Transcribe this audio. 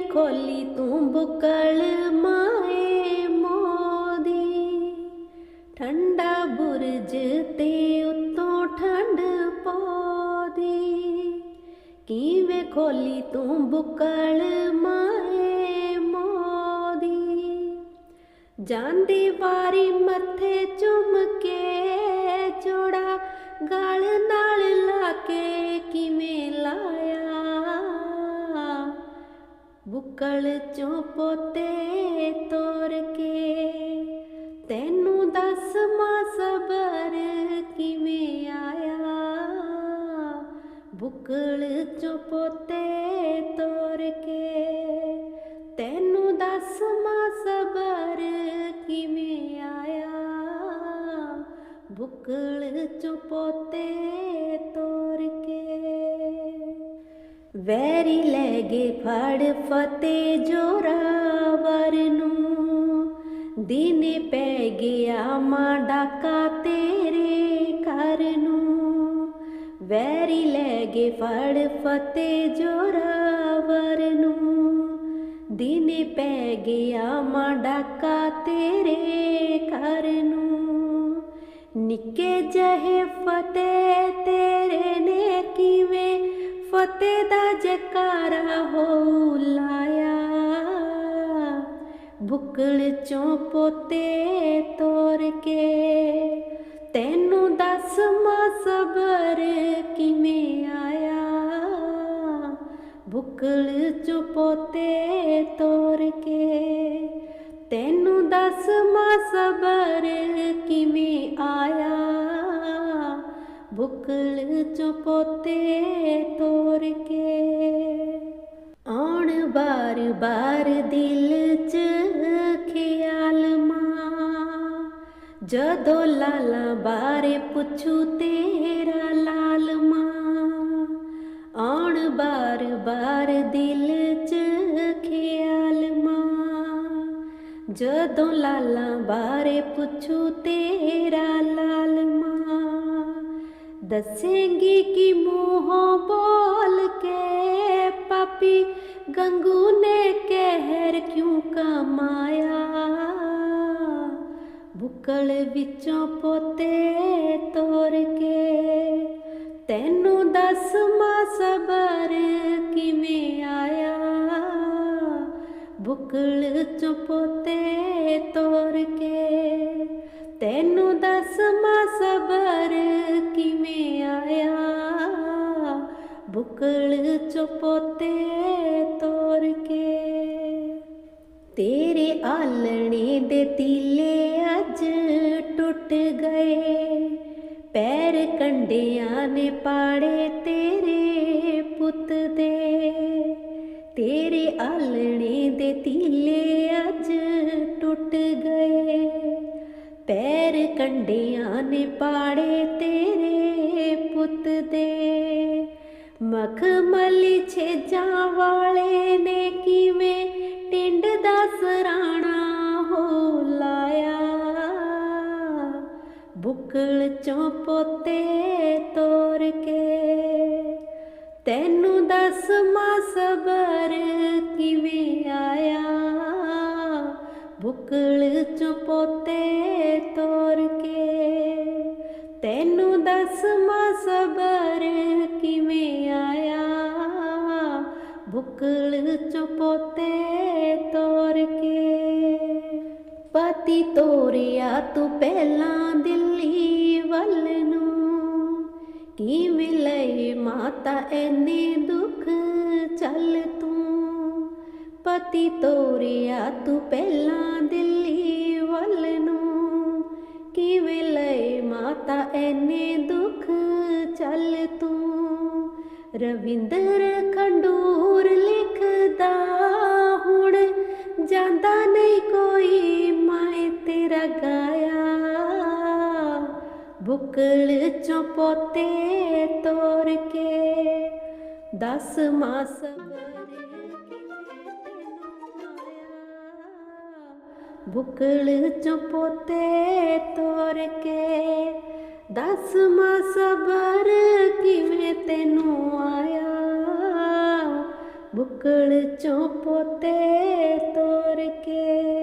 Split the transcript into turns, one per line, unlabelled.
ਖੋਲੀ ਤੂੰ ਬੁਕਲ ਮਾਏ ਮੋਦੀ। ਠੰਡਾ ਬੁਰਜ ਤੇ ਉੱਤੋਂ ਠੰਡ ਪੋਦੀ। ਕਿਵੇਂ ਖੋਲੀ ਤੂੰ ਬੁਕਲ ਮਾਏ ਮੋਦੀ। ਜਾਂਦੀ ਵਾਰੀ ਮੱਥੇ ਚੁੰਮ ਕੇ ਜੋੜਾ ਗਲ ਨਾਲ ਲਾ ਕੇ ਕਿਵੇਂ ਲਾਇਆ ਬੁੱਕਲ ਚੋਂ ਪੋਤੇ ਤੋਰ ਕੇ। ਤੈਨੂੰ ਦੱਸ ਮਾਂ ਸਬਰ ਕਿਵੇਂ ਆਇਆ? ਬੁੱਕਲ ਚੋਂ ਪੋਤੇ ਤੋਰ ਕੇ। ਤੈਨੂੰ ਦੱਸ ਮਾਂ ਸਬਰ ਕਿਵੇਂ ਆਇਆ? ਬੁੱਕਲ ਚੋਂ ਪੋਤੇ ਤੋਰ ਵੈਰੀ ਲੈ ਗਏ ਫੜ ਫਤੇ ਜੋਰਾਵਰ ਨੂੰ। ਦਿਨੇ ਪੈ ਗਿਆ ਮਾਂ ਡਾਕਾ ਤੇਰੇ ਘਰ ਨੂੰ। ਵੈਰੀ ਲੈ ਗਏ ਫੜ ਫਤੇ ਜੋਰਾਵਰ ਨੂੰ। ਦਿਨੇ ਪੈ ਗਿਆ ਮਾਂ ਡਾਕਾ ਤੇਰੇ ਘਰ ਨੂੰ। ਨਿੱਕੇ ਜਹੇ ਫਤਿਹ ਫਤਿਹ ਦਾ ਜਕਾਰਾ ਹੋ ਲਾਇਆ। ਬੁੱਕਲ ਚੋਂ ਪੋਤੇ ਤੋਰ ਕੇ ਤੈਨੂੰ ਦੱਸ ਮਾਂ ਸਬਰ ਕਿਵੇਂ ਆਇਆ। ਬੁੱਕਲ ਚੋਂ ਪੋਤੇ ਤੋਰ ਕੇ ਤੈਨੂੰ ਦੱਸ ਮਾਂ ਸਬਰ ਕਿਵੇਂ ਆਇਆ। ਬੁੱਕਲ ਚੋਂ ਪੋਤੇ ਤੋਰ ਕੇ ਆਉਣ ਬਾਰ ਬਾਰ ਦਿਲ ਚ ਖਿਆਲ ਮਾਂ ਜਦੋਂ ਲਾਲਾ ਬਾਰੇ ਪੁੱਛੂ ਤੇਰਾ ਲਾਲ ਮਾਂ ਆਉਣ ਬਾਰ ਬਾਰ ਦਿਲ ਚ ਖਿਆਲ ਮਾਂ ਜਦੋਂ ਲਾਲਾ ਬਾਰੇ ਪੁੱਛੂ ਤੇਰਾ ਲਾਲ ਮਾਂ ਦੱਸੇਂਗੀ ਕਿ ਮੂੰਹੋਂ ਬੋਲ ਕੇ ਪਾਪੀ ਗੰਗੂ ਨੇ ਕਹਿਰ ਕਿਉਂ ਕਮਾਇਆ? ਬੁੱਕਲ ਵਿੱਚੋਂ ਪੋਤੇ ਤੋਰ ਕੇ ਤੈਨੂੰ ਦੱਸ ਮਾਂ ਸਬਰ ਕਿਵੇਂ ਆਇਆ? ਬੁੱਕਲ ਚੋਂ ਪੋਤੇ ਤੋਰ ਕੇ ਤੈਨੂੰ ਦੱਸ ਮਾਂ ਸਬਰ ਬੁੱਕਲ ਚੋਂ ਤੋਰ ਕੇ ਤੇਰੇ ਆਲਣੇ ਦੇ ਤੀਲੇ ਅੱਜ ਟੁੱਟ ਗਏ ਪੈਰ ਕੰਡਿਆਂ ਨੇ ਪਾੜੇ ਤੇਰੇ ਪੁੱਤ ਦੇ ਤੇਰੇ ਆਲਣੇ ਦੇ ਤੀਲੇ ਅੱਜ ਟੁੱਟ ਗਏ ਪੈਰ ਕੰਡਿਆਂ ਨੇ ਪਾੜੇ ਤੇਰੇ ਪੁੱਤ ਦੇ ਮਖਮਲੀ ਛੇਜਾਂ ਵਾਲੇ ਨੇ ਕਿਵੇਂ ਟਿੰਡ ਦਾ ਸਰਾਣਾ ਹੋ ਲਾਇਆ? ਬੁੱਕਲ ਚੋਂ ਪੋਤੇ ਤੋਰ ਕੇ ਤੈਨੂੰ ਦੱਸ ਮਾਂ ਸਬਰ ਕਿਵੇਂ ਆਇਆ? ਬੁੱਕਲ ਚੋਂ ਪੋਤੇ ਤੋਰ ਕੇ ਤੈਨੂੰ ਦੱਸ ਮਾਂ ਸਬਰ ਬੁੱਕਲ ਚੋਂ ਪੋਤੇ ਤੋਰ ਕੇ ਪਤੀ ਤੋਰਿਆ ਤੂੰ ਪਹਿਲਾਂ ਦਿੱਲੀ ਵੱਲ ਨੂੰ ਕਿਵੇਂ ਲਈ ਮਾਤਾ ਐਨੇ ਦੁੱਖ ਚੱਲ ਤੂੰ ਪਤੀ ਤੋਰਿਆ ਤੂੰ ਪਹਿਲਾਂ ਦਿੱਲੀ ਵੱਲ ਨੂੰ ਕਿਵੇਂ ਲਈ ਮਾਤਾ ਐਨੇ ਦੁੱਖ ਚੱਲ ਤੂੰ ਰਵਿੰਦਰ ਖੰਡੂਰ ਲਿਖਦਾ ਹੁਣ, ਜਾਂਦਾ ਨਹੀਂ ਕੋਈ ਮੈਂ ਤੇਰਾ ਗਾਇਆ। ਬੁੱਕਲ ਚੋਂ ਪੋਤੇ ਤੋਰ ਕੇ ਦਸ ਮਾਸ ਬੁੱਕਲ ਚੋਂ ਪੋਤੇ ਤੋਰ ਕੇ ਦਸ ਮਾਸ ਸਬਰ ਜਿਵੇਂ ਤੈਨੂੰ ਆਇਆ। ਬੁੱਕਲ ਚੋਂ ਪੋਤੇ ਤੋਰ ਕੇ